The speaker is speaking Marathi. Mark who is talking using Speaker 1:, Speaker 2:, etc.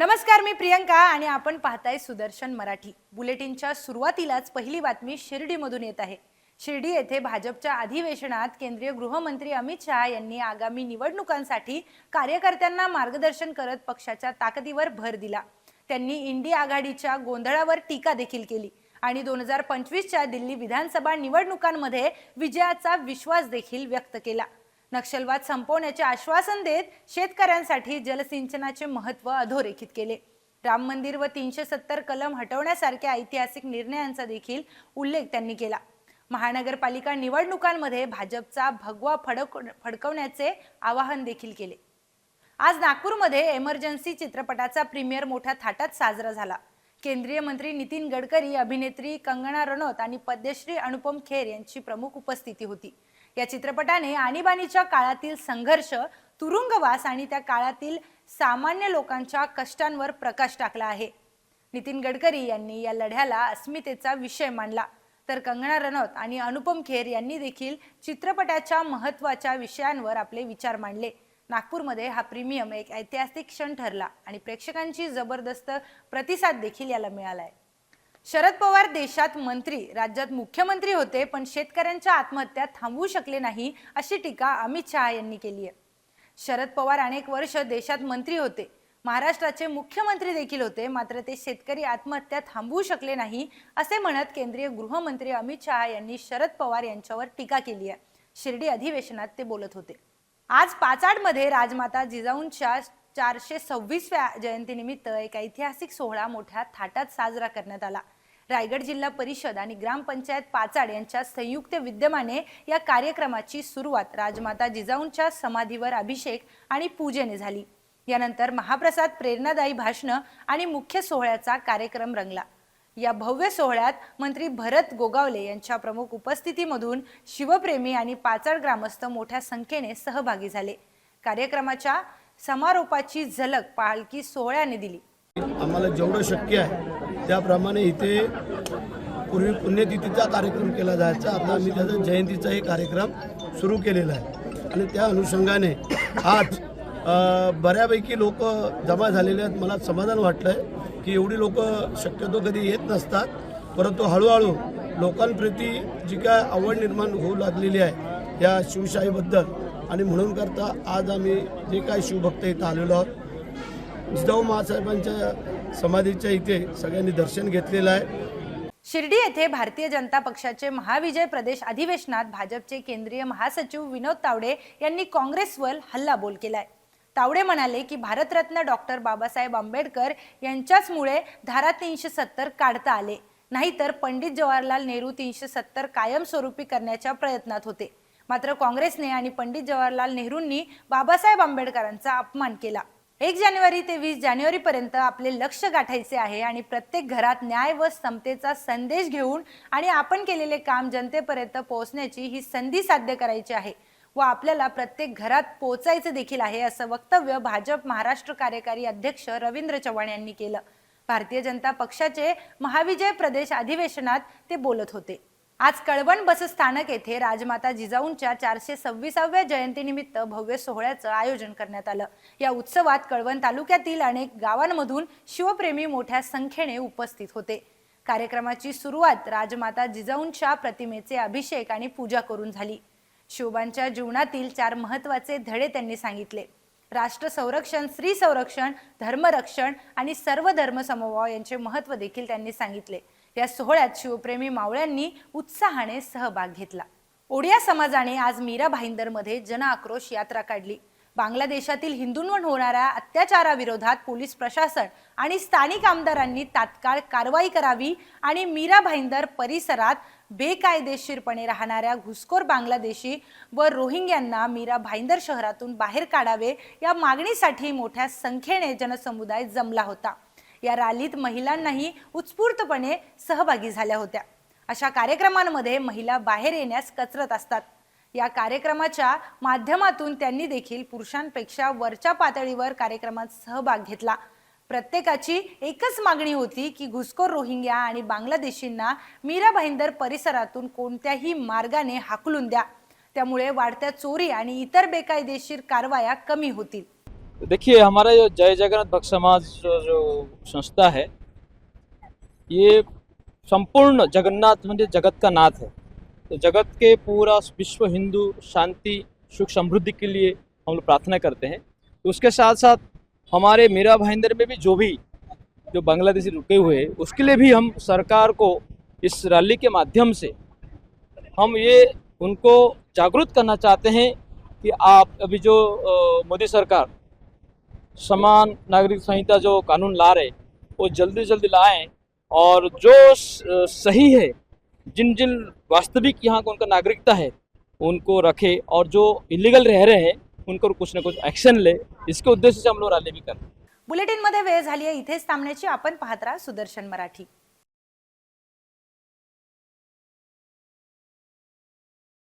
Speaker 1: नमस्कार मी प्रियंका आणि आपण पाहताय सुदर्शन मराठी. बुलेटिनच्या सुरुवातीलाच पहिली बातमी शिर्डीमधून येत आहे. शिर्डी येथे भाजपच्या अधिवेशनात केंद्रीय गृहमंत्री अमित शहा यांनी आगामी निवडणुकांसाठी कार्यकर्त्यांना मार्गदर्शन करत पक्षाच्या ताकदीवर भर दिला. त्यांनी इंडी आघाडीच्या गोंधळावर टीका देखील केली आणि दोन हजार पंचवीसच्या दिल्ली विधानसभा निवडणुकांमध्ये विजयाचा विश्वास देखील व्यक्त केला. नक्षलवाद संपवण्याचे आश्वासन देत शेतकऱ्यांसाठी जलसिंचनाचे महत्त्व अधोरेखित केले. राम मंदिर व तीनशे सत्तर कलम हटवण्यासारख्या ऐतिहासिक निर्णयांचा देखील उल्लेख त्यांनी केला. महानगरपालिका निवडणुकांमध्ये भाजपचा भगवा फडक फडकवण्याचे आवाहन देखील केले. आज नागपूरमध्ये एमर्जन्सी चित्रपटाचा प्रीमियर मोठ्या थाटात साजरा झाला. केंद्रीय मंत्री नितीन गडकरी अभिनेत्री कंगना रनौत आणि पद्मश्री अनुपम खेर यांची प्रमुख उपस्थिती होती. या चित्रपटाने आणीबाणीच्या काळातील संघर्ष तुरुंगवास आणि त्या काळातील सामान्य लोकांच्या कष्टांवर प्रकाश टाकला आहे. नितीन गडकरी यांनी या लढ्याला अस्मितेचा विषय मांडला. तर कंगना रनौत आणि अनुपम खेर यांनी देखील चित्रपटाच्या महत्त्वाच्या विषयांवर आपले विचार मांडले. नागपूरमध्ये हा प्रीमियम एक ऐतिहासिक क्षण ठरला आणि प्रेक्षकांची जबरदस्त प्रतिसाद देखील याला मिळाला आहे शरद पवार देशात मंत्री राज्यात मुख्यमंत्री होते पण शेतकऱ्यांच्या आत्महत्या थांबवू शकले नाही अशी टीका अमित शहा यांनी केली आहे. शरद पवार अनेक वर्ष देशात मंत्री होते. महाराष्ट्राचे मुख्यमंत्री देखील होते मात्र ते शेतकरी आत्महत्या थांबवू शकले नाही असे म्हणत केंद्रीय गृहमंत्री अमित शहा यांनी शरद पवार यांच्यावर टीका केली आहे. शिर्डी अधिवेशनात ते बोलत होते. आज पाचाडमध्ये राजमाता जिजाऊंच्या चारशे सव्वीसव्या जयंतीनिमित्त एक ऐतिहासिक सोहळा मोठ्या थाटात साजरा करण्यात आला. रायगड जिल्हा परिषद आणि ग्रामपंचायत पाचाड यांच्या संयुक्त विद्यमाने या कार्यक्रमाची सुरुवात राजमाता जिजाऊंच्या समाधीवर अभिषेक आणि पूजेने झाली. यानंतर महाप्रसाद प्रेरणादायी भाषणं आणि मुख्य सोहळ्याचा कार्यक्रम रंगला. या भव्य सोहळ्यात मंत्री भरत गोगावले यांच्या प्रमुख उपस्थितीमधून शिवप्रेमी आणि पाचाड ग्रामस्थ मोठ्या संख्येने सहभागी झाले. कार्यक्रमाच्या समारोपाची झलक पालखी सोहळ्याने दिली.
Speaker 2: आम्हाला जेवढं शक्य आहे त्याप्रमाणे इथे पूर्वी पुण्यतिथीचा कार्यक्रम केला जायचा. आता आम्ही त्याचा जयंतीचाही कार्यक्रम सुरू केलेला आहे. आणि त्या अनुषंगाने आज बऱ्यापैकी लोक जमा झालेले आहेत. मला समाधान वाटलं आहे की एवढी लोक शक्यतो कधी येत नसतात. परंतु हळूहळू लोकांप्रती जी काय आवड निर्माण होऊ लागलेली आहे या शिवशाहीबद्दल आणि म्हणून करता आज आम्ही जे काही शिवभक्त इथं आलेलो आहोत जिजाऊ महासाहेबांच्या समाधीच्या इथे सगळ्यांनी दर्शन घेतलेलं आहे.
Speaker 1: शिर्डी येथे भारतीय जनता पक्षाचे महाविजय प्रदेश अधिवेशनात भाजपचे केंद्रीय महासचिव विनोद तावडे यांनी काँग्रेसवर हल्लाबोल केलाय. तावडे म्हणाले की भारतरत्न डॉक्टर बाबासाहेब आंबेडकर यांच्याचमुळे धारा तीनशे सत्तर काढता आले. नाहीतर पंडित जवाहरलाल नेहरू तीनशे सत्तर कायमस्वरूपी करण्याच्या प्रयत्नात होते. मात्र काँग्रेसने आणि पंडित जवाहरलाल नेहरूंनी बाबासाहेब आंबेडकरांचा अपमान केला. एक जानेवारी ते वीस जानेवारी पर्यंत आपले लक्ष गाठायचे आहे आणि प्रत्येक घरात न्याय व समतेचा संदेश घेऊन आणि आपण केलेले काम जनतेपर्यंत पोहोचण्याची ही संधी साध्य करायची आहे व आपल्याला प्रत्येक घरात पोहोचायचं देखील आहे असं वक्तव्य भाजप महाराष्ट्र कार्यकारी अध्यक्ष रवींद्र चव्हाण यांनी केलं. भारतीय जनता पक्षाचे महाविजय प्रदेश अधिवेशनात ते बोलत होते. आज कळवण बस स्थानक येथे राजमाता जिजाऊंच्या चारशे सव्वीसाव्या जयंतीनिमित्त भव्य सोहळ्याचं आयोजन करण्यात आलं. या उत्सवात कळवण तालुक्यातील अनेक गावांमधून शिवप्रेमी मोठ्या संख्येने उपस्थित होते. कार्यक्रमाची सुरुवात राजमाता जिजाऊंच्या प्रतिमेचे अभिषेक आणि पूजा करून झाली. शिवबांच्या जीवनातील चार महत्त्वाचे धडे त्यांनी सांगितले. राष्ट्र संरक्षण स्त्री संरक्षण धर्मरक्षण आणि सर्व धर्म समभाव यांचे महत्त्व देखील त्यांनी सांगितले. या सोहळ्यात शिवप्रेमी मावळ्यांनी उत्साहाने सहभाग घेतला. ओडिया समाजाने आज मीरा भाईंदरमध्ये जनआक्रोश यात्रा काढली. बांगलादेशातील हिंदूंवर होणाऱ्या अत्याचाराविरोधात पोलीस प्रशासन आणि स्थानिक आमदारांनी तात्काळ कारवाई करावी आणि मीरा भाईंदर परिसरात बेकायदेशीरपणे राहणाऱ्या घुसखोर बांगलादेशी व रोहिंग्यांना मीरा भाईंदर शहरातून बाहेर काढावे या मागणीसाठी मोठ्या संख्येने जनसमुदाय जमला होता. या रॅलीत महिलांनाही उत्स्फूर्तपणे सहभागी झाल्या होत्या. अशा कार्यक्रमांमध्ये महिला बाहेर येण्यास कचरत असतात. या कार्यक्रमाच्या माध्यमातून त्यांनी देखील पुरुषांपेक्षा वरच्या पातळीवर कार्यक्रमात सहभाग घेतला. प्रत्येकाची एकच मागणी होती की घुसखोर रोहिंग्या आणि बांगलादेशींना मीरा भाईंदर परिसरातून कोणत्याही मार्गाने हाकलून द्या. त्यामुळे वाढत्या चोरी आणि इतर बेकायदेशीर कारवाया कमी होतील.
Speaker 3: देखिए हमारा जो जय जगन्नाथ भक्त समाज जो संस्था है ये संपूर्ण जगन्नाथ म्हणजे जगत का नाथ है। तो जगत के पूरा विश्व हिंदू, शांति, सुख समृद्धि के लिए हम लोग प्रार्थना करते हैं। तो उसके साथ साथ हमारे मीरा भाईंदर में भी जो भी जो बांग्लादेशी रुके हुए हैं, उसके लिए भी हम सरकार को इस रैली के माध्यम से हम ये उनको जागरूक करना चाहते हैं कि आप अभी जो मोदी सरकार समान नागरिक संहिता जो कानून ला रहे वो जल्दी जल्दी लाएँ और जो सही है जिन जिन वास्तविक यहाँ का उनका नागरिकता है उनको रखे और जो इलीगल रह रहे हैं उनको कुछ ना कुछ एक्शन ले। इसके उद्देश्य से हम लोग रैली भी कर
Speaker 1: बुलेटिनमध्ये वेळ झाली आहे. इथेच थांबण्याची आपण पाहत राहा सुदर्शन मराठी.